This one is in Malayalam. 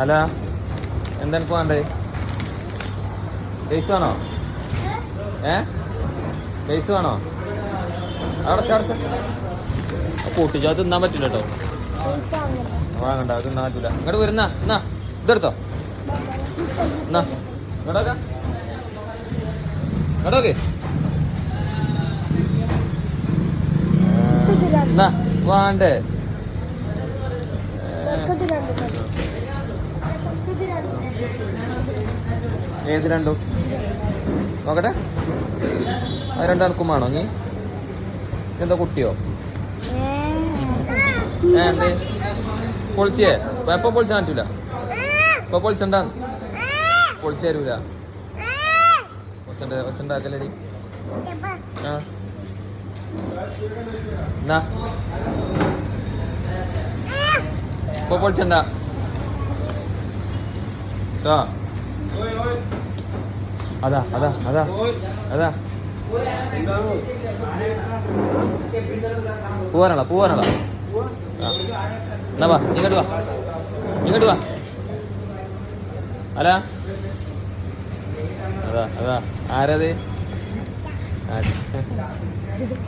അല്ല എന്താ എനിക്ക് വേണ്ടേ? കേസ് വേണോ? ഏ? കേസ് വേണോ? അടച്ച അടച്ച അത് തിന്നാൻ പറ്റില്ല കേട്ടോ വാങ്ങണ്ട അത് തിന്നാൻ പറ്റില്ല ഇങ്ങോട്ട് വരുന്ന എന്നാ ഇതെടുത്തോ. എന്നാ ഇങ്ങോട്ടൊക്കെ ഇങ്ങോട്ടോക്കെ വേണ്ടേ? ഏത് രണ്ടും? നോക്കട്ടെ. അത് രണ്ടാൾക്കും വേണോ നീ? എന്താ കുട്ടിയോ? എന്തേ? പൊളിച്ചേ. എപ്പോ പൊളിച്ചാൻ പറ്റൂല? ഇപ്പൊ പൊളിച്ചണ്ട? പൊളിച്ചു തരൂല. ഒച്ചണ്ട ഒച്ചുണ്ടാക്കലടി ആ. എന്നാ? ഇപ്പൊ പൊളിച്ചണ്ട? ആ അതാ അതാ അതാ അതാ. പോവാനാളാ പോവാനാളാ എന്നാ വാ ഇങ്ങോട്ട് വാ. ഇങ്ങോട്ട് വാ. അല്ല അതാ അതാ. ആരത്?